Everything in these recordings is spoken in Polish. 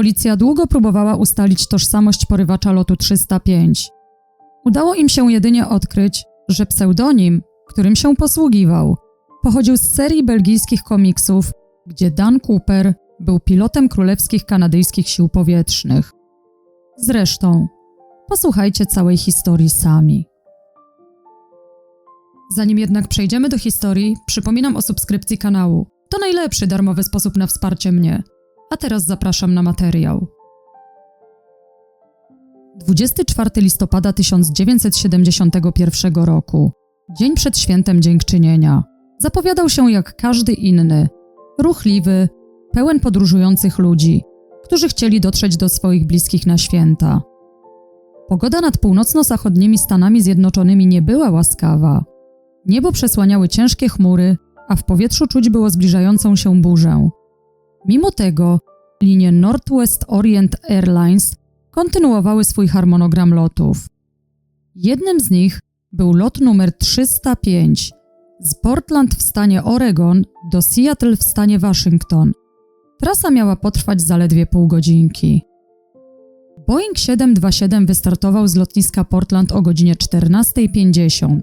Policja długo próbowała ustalić tożsamość porywacza lotu 305. Udało im się jedynie odkryć, że pseudonim, którym się posługiwał, pochodził z serii belgijskich komiksów, gdzie Dan Cooper był pilotem królewskich kanadyjskich sił powietrznych. Zresztą, posłuchajcie całej historii sami. Zanim jednak przejdziemy do historii, przypominam o subskrypcji kanału. To najlepszy darmowy sposób na wsparcie mnie. A teraz zapraszam na materiał. 24 listopada 1971 roku, dzień przed świętem Dziękczynienia, zapowiadał się jak każdy inny, ruchliwy, pełen podróżujących ludzi, którzy chcieli dotrzeć do swoich bliskich na święta. Pogoda nad północno-zachodnimi Stanami Zjednoczonymi nie była łaskawa. Niebo przesłaniały ciężkie chmury, a w powietrzu czuć było zbliżającą się burzę. Mimo tego linie Northwest Orient Airlines kontynuowały swój harmonogram lotów. Jednym z nich był lot numer 305 z Portland w stanie Oregon do Seattle w stanie Waszyngton. Trasa miała potrwać zaledwie pół godzinki. Boeing 727 wystartował z lotniska Portland o godzinie 14.50.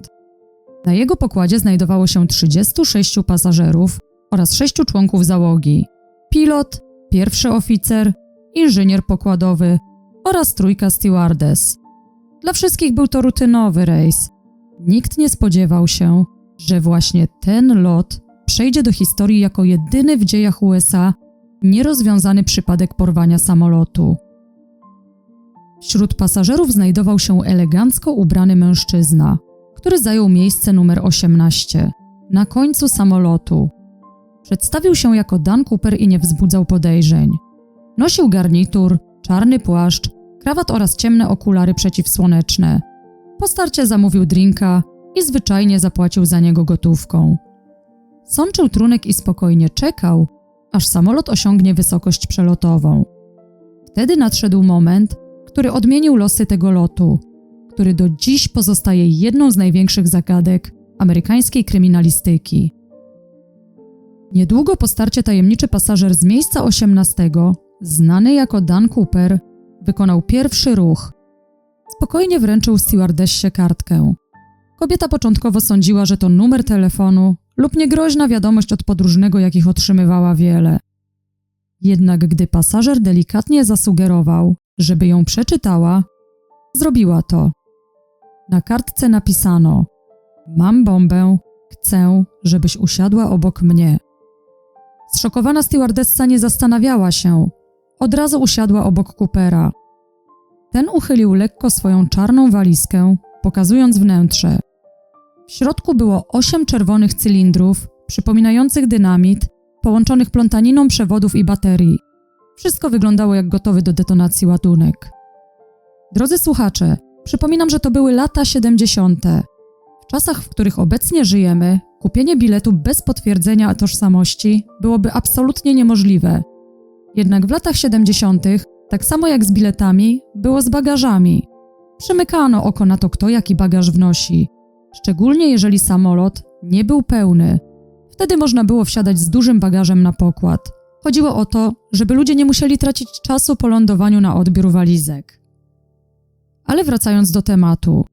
Na jego pokładzie znajdowało się 36 pasażerów oraz 6 członków załogi: pilot, pierwszy oficer, inżynier pokładowy oraz trójka stewardess. Dla wszystkich był to rutynowy rejs. Nikt nie spodziewał się, że właśnie ten lot przejdzie do historii jako jedyny w dziejach USA nierozwiązany przypadek porwania samolotu. Wśród pasażerów znajdował się elegancko ubrany mężczyzna, który zajął miejsce numer 18 na końcu samolotu. Przedstawił się jako Dan Cooper i nie wzbudzał podejrzeń. Nosił garnitur, czarny płaszcz, krawat oraz ciemne okulary przeciwsłoneczne. Po starcie zamówił drinka i zwyczajnie zapłacił za niego gotówką. Sączył trunek i spokojnie czekał, aż samolot osiągnie wysokość przelotową. Wtedy nadszedł moment, który odmienił losy tego lotu, który do dziś pozostaje jedną z największych zagadek amerykańskiej kryminalistyki. Niedługo po starcie tajemniczy pasażer z miejsca 18, znany jako Dan Cooper, wykonał pierwszy ruch. Spokojnie wręczył stewardessie kartkę. Kobieta początkowo sądziła, że to numer telefonu lub niegroźna wiadomość od podróżnego, jakich otrzymywała wiele. Jednak gdy pasażer delikatnie zasugerował, żeby ją przeczytała, zrobiła to. Na kartce napisano: Mam bombę, chcę, żebyś usiadła obok mnie. Zszokowana stewardessa nie zastanawiała się. Od razu usiadła obok Coopera. Ten uchylił lekko swoją czarną walizkę, pokazując wnętrze. W środku było osiem czerwonych cylindrów, przypominających dynamit, połączonych plątaniną przewodów i baterii. Wszystko wyglądało jak gotowy do detonacji ładunek. Drodzy słuchacze, przypominam, że to były lata 70. W czasach, w których obecnie żyjemy, kupienie biletu bez potwierdzenia tożsamości byłoby absolutnie niemożliwe. Jednak w latach 70., tak samo jak z biletami, było z bagażami. Przymykano oko na to, kto jaki bagaż wnosi, szczególnie jeżeli samolot nie był pełny. Wtedy można było wsiadać z dużym bagażem na pokład. Chodziło o to, żeby ludzie nie musieli tracić czasu po lądowaniu na odbiór walizek. Ale wracając do tematu,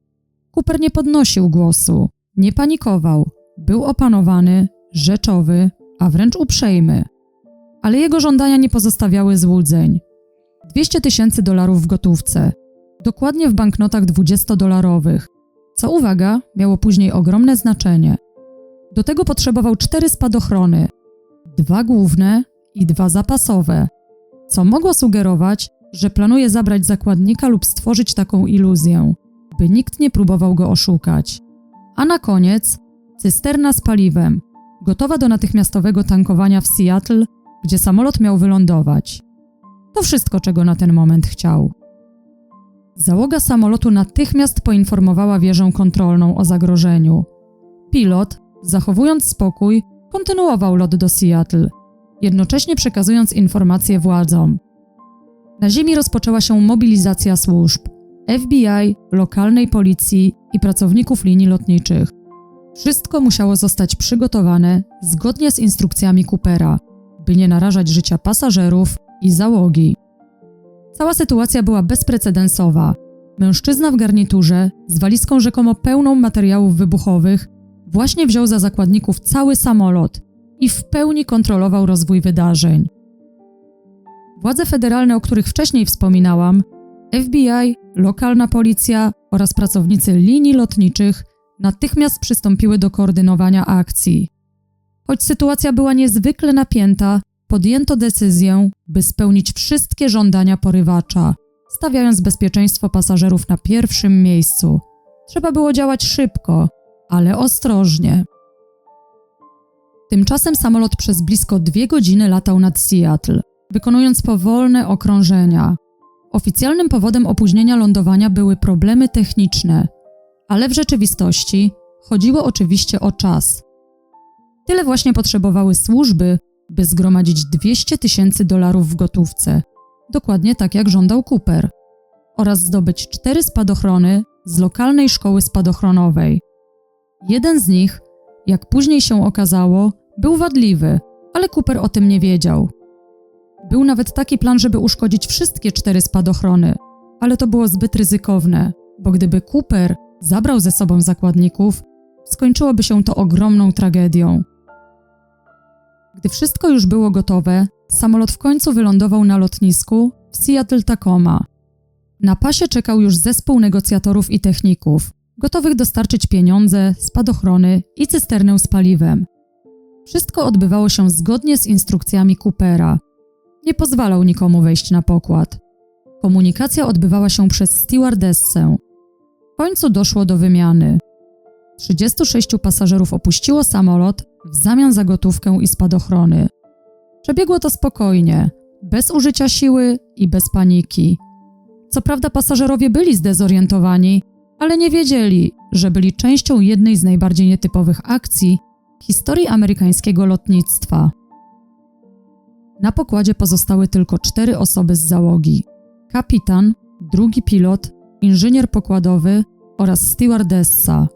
Cooper nie podnosił głosu, nie panikował, był opanowany, rzeczowy, a wręcz uprzejmy. Ale jego żądania nie pozostawiały złudzeń. 200 tysięcy dolarów w gotówce, dokładnie w banknotach 20-dolarowych, co uwaga, miało później ogromne znaczenie. Do tego potrzebował cztery spadochrony, dwa główne i dwa zapasowe, co mogło sugerować, że planuje zabrać zakładnika lub stworzyć taką iluzję, by nikt nie próbował go oszukać. A na koniec cysterna z paliwem, gotowa do natychmiastowego tankowania w Seattle, gdzie samolot miał wylądować. To wszystko, czego na ten moment chciał. Załoga samolotu natychmiast poinformowała wieżę kontrolną o zagrożeniu. Pilot, zachowując spokój, kontynuował lot do Seattle, jednocześnie przekazując informacje władzom. Na ziemi rozpoczęła się mobilizacja służb FBI, lokalnej policji i pracowników linii lotniczych. Wszystko musiało zostać przygotowane zgodnie z instrukcjami Coopera, by nie narażać życia pasażerów i załogi. Cała sytuacja była bezprecedensowa. Mężczyzna w garniturze, z walizką rzekomo pełną materiałów wybuchowych, właśnie wziął za zakładników cały samolot i w pełni kontrolował rozwój wydarzeń. Władze federalne, o których wcześniej wspominałam, FBI, lokalna policja oraz pracownicy linii lotniczych natychmiast przystąpiły do koordynowania akcji. Choć sytuacja była niezwykle napięta, podjęto decyzję, by spełnić wszystkie żądania porywacza, stawiając bezpieczeństwo pasażerów na pierwszym miejscu. Trzeba było działać szybko, ale ostrożnie. Tymczasem samolot przez blisko dwie godziny latał nad Seattle, wykonując powolne okrążenia. Oficjalnym powodem opóźnienia lądowania były problemy techniczne, ale w rzeczywistości chodziło oczywiście o czas. Tyle właśnie potrzebowały służby, by zgromadzić 200 tysięcy dolarów w gotówce, dokładnie tak jak żądał Cooper, oraz zdobyć cztery spadochrony z lokalnej szkoły spadochronowej. Jeden z nich, jak później się okazało, był wadliwy, ale Cooper o tym nie wiedział. Był nawet taki plan, żeby uszkodzić wszystkie cztery spadochrony, ale to było zbyt ryzykowne, bo gdyby Cooper zabrał ze sobą zakładników, skończyłoby się to ogromną tragedią. Gdy wszystko już było gotowe, samolot w końcu wylądował na lotnisku w Seattle Tacoma. Na pasie czekał już zespół negocjatorów i techników, gotowych dostarczyć pieniądze, spadochrony i cysternę z paliwem. Wszystko odbywało się zgodnie z instrukcjami Coopera. Nie pozwalał nikomu wejść na pokład. Komunikacja odbywała się przez stewardessę. W końcu doszło do wymiany. 36 pasażerów opuściło samolot w zamian za gotówkę i spadochrony. Przebiegło to spokojnie, bez użycia siły i bez paniki. Co prawda pasażerowie byli zdezorientowani, ale nie wiedzieli, że byli częścią jednej z najbardziej nietypowych akcji w historii amerykańskiego lotnictwa. Na pokładzie pozostały tylko cztery osoby z załogi: kapitan, drugi pilot, inżynier pokładowy oraz stewardessa.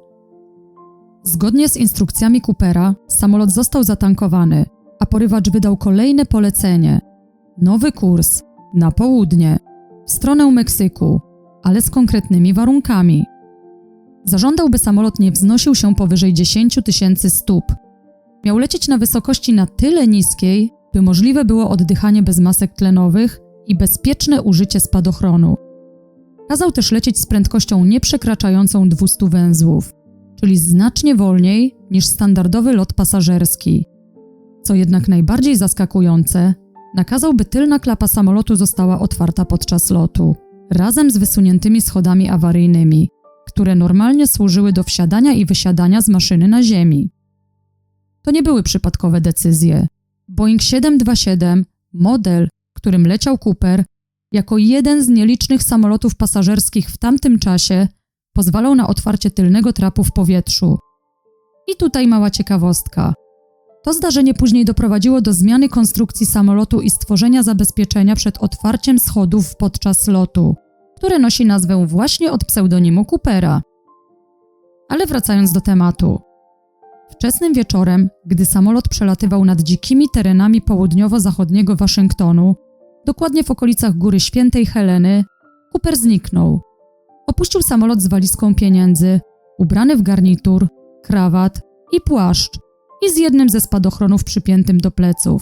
Zgodnie z instrukcjami Coopera, samolot został zatankowany, a porywacz wydał kolejne polecenie: nowy kurs na południe, w stronę Meksyku, ale z konkretnymi warunkami. Zażądał, by samolot nie wznosił się powyżej 10 tysięcy stóp. Miał lecieć na wysokości na tyle niskiej, by możliwe było oddychanie bez masek tlenowych i bezpieczne użycie spadochronu. Kazał też lecieć z prędkością nieprzekraczającą 200 węzłów, czyli znacznie wolniej niż standardowy lot pasażerski. Co jednak najbardziej zaskakujące, nakazał, by tylna klapa samolotu została otwarta podczas lotu, razem z wysuniętymi schodami awaryjnymi, które normalnie służyły do wsiadania i wysiadania z maszyny na ziemi. To nie były przypadkowe decyzje. Boeing 727, model, którym leciał Cooper, jako jeden z nielicznych samolotów pasażerskich w tamtym czasie, pozwalał na otwarcie tylnego trapu w powietrzu. I tutaj mała ciekawostka. To zdarzenie później doprowadziło do zmiany konstrukcji samolotu i stworzenia zabezpieczenia przed otwarciem schodów podczas lotu, które nosi nazwę właśnie od pseudonimu Coopera. Ale wracając do tematu. Wczesnym wieczorem, gdy samolot przelatywał nad dzikimi terenami południowo-zachodniego Waszyngtonu, dokładnie w okolicach Góry Świętej Heleny, Cooper zniknął. Opuścił samolot z walizką pieniędzy, ubrany w garnitur, krawat i płaszcz i z jednym ze spadochronów przypiętym do pleców.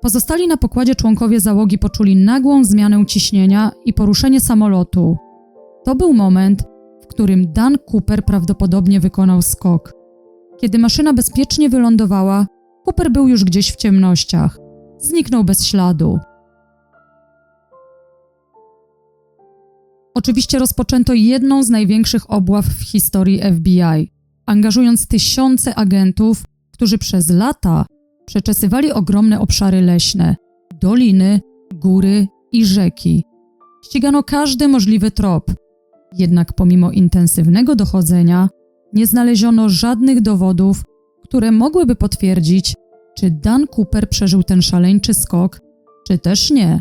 Pozostali na pokładzie członkowie załogi poczuli nagłą zmianę ciśnienia i poruszenie samolotu. To był moment, w którym Dan Cooper prawdopodobnie wykonał skok. Kiedy maszyna bezpiecznie wylądowała, Cooper był już gdzieś w ciemnościach. Zniknął bez śladu. Oczywiście rozpoczęto jedną z największych obław w historii FBI, angażując tysiące agentów, którzy przez lata przeczesywali ogromne obszary leśne, doliny, góry i rzeki. Ścigano każdy możliwy trop. Jednak pomimo intensywnego dochodzenia, nie znaleziono żadnych dowodów, które mogłyby potwierdzić, czy Dan Cooper przeżył ten szaleńczy skok, czy też nie.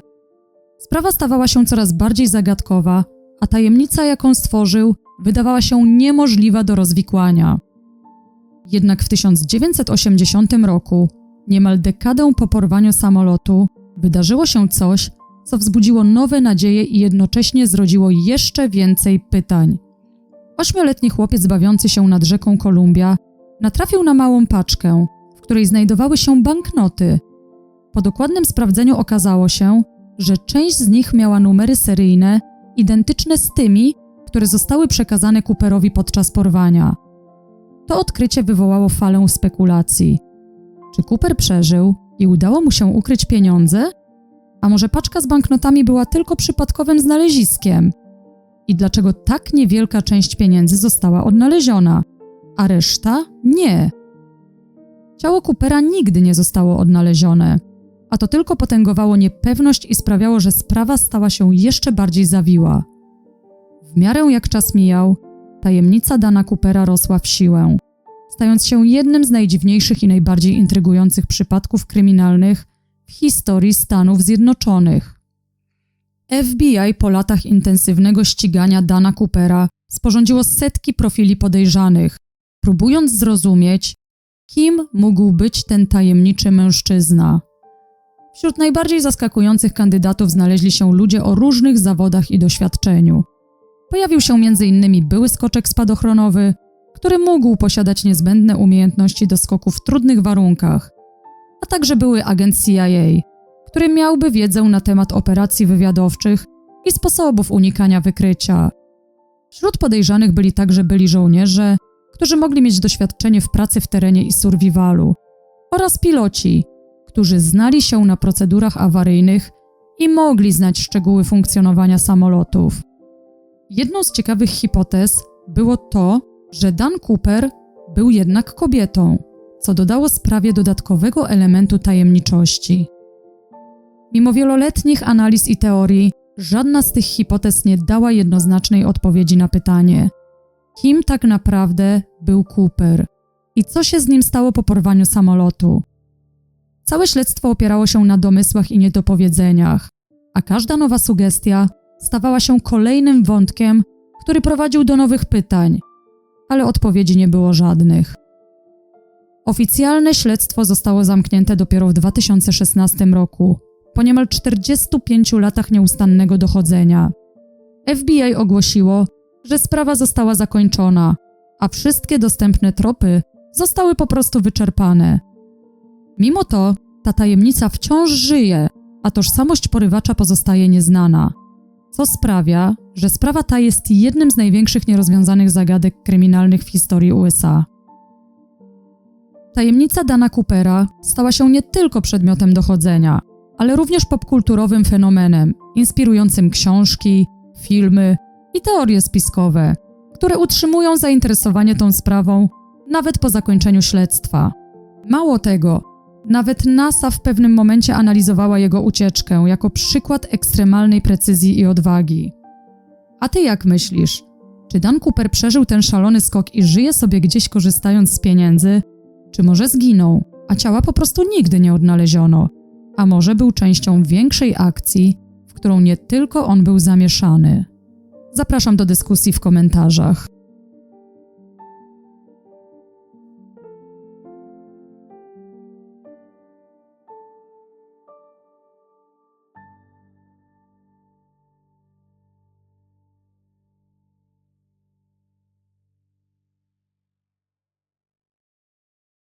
Sprawa stawała się coraz bardziej zagadkowa, a tajemnica, jaką stworzył, wydawała się niemożliwa do rozwikłania. Jednak w 1980 roku, niemal dekadę po porwaniu samolotu, wydarzyło się coś, co wzbudziło nowe nadzieje i jednocześnie zrodziło jeszcze więcej pytań. Ośmioletni chłopiec bawiący się nad rzeką Kolumbia natrafił na małą paczkę, w której znajdowały się banknoty. Po dokładnym sprawdzeniu okazało się, że część z nich miała numery seryjne identyczne z tymi, które zostały przekazane Cooperowi podczas porwania. To odkrycie wywołało falę spekulacji. Czy Cooper przeżył i udało mu się ukryć pieniądze? A może paczka z banknotami była tylko przypadkowym znaleziskiem? I dlaczego tak niewielka część pieniędzy została odnaleziona, a reszta nie? Ciało Coopera nigdy nie zostało odnalezione, a to tylko potęgowało niepewność i sprawiało, że sprawa stała się jeszcze bardziej zawiła. W miarę jak czas mijał, tajemnica Dana Coopera rosła w siłę, stając się jednym z najdziwniejszych i najbardziej intrygujących przypadków kryminalnych w historii Stanów Zjednoczonych. FBI po latach intensywnego ścigania Dana Coopera sporządziło setki profili podejrzanych, próbując zrozumieć, kim mógł być ten tajemniczy mężczyzna. Wśród najbardziej zaskakujących kandydatów znaleźli się ludzie o różnych zawodach i doświadczeniu. Pojawił się m.in. były skoczek spadochronowy, który mógł posiadać niezbędne umiejętności do skoku w trudnych warunkach, a także były agent CIA, który miałby wiedzę na temat operacji wywiadowczych i sposobów unikania wykrycia. Wśród podejrzanych byli także byli żołnierze, którzy mogli mieć doświadczenie w pracy w terenie i survivalu, oraz piloci, którzy znali się na procedurach awaryjnych i mogli znać szczegóły funkcjonowania samolotów. Jedną z ciekawych hipotez było to, że Dan Cooper był jednak kobietą, co dodało sprawie dodatkowego elementu tajemniczości. Mimo wieloletnich analiz i teorii, żadna z tych hipotez nie dała jednoznacznej odpowiedzi na pytanie, kim tak naprawdę był Cooper i co się z nim stało po porwaniu samolotu. Całe śledztwo opierało się na domysłach i niedopowiedzeniach, a każda nowa sugestia stawała się kolejnym wątkiem, który prowadził do nowych pytań, ale odpowiedzi nie było żadnych. Oficjalne śledztwo zostało zamknięte dopiero w 2016 roku, po niemal 45 latach nieustannego dochodzenia. FBI ogłosiło, że sprawa została zakończona, a wszystkie dostępne tropy zostały po prostu wyczerpane. Mimo to ta tajemnica wciąż żyje, a tożsamość porywacza pozostaje nieznana, co sprawia, że sprawa ta jest jednym z największych nierozwiązanych zagadek kryminalnych w historii USA. Tajemnica Dana Coopera stała się nie tylko przedmiotem dochodzenia, ale również popkulturowym fenomenem, inspirującym książki, filmy i teorie spiskowe, które utrzymują zainteresowanie tą sprawą nawet po zakończeniu śledztwa. Mało tego, nawet NASA w pewnym momencie analizowała jego ucieczkę jako przykład ekstremalnej precyzji i odwagi. A ty jak myślisz? Czy Dan Cooper przeżył ten szalony skok i żyje sobie gdzieś korzystając z pieniędzy? Czy może zginął, a ciała po prostu nigdy nie odnaleziono? A może był częścią większej akcji, w którą nie tylko on był zamieszany? Zapraszam do dyskusji w komentarzach.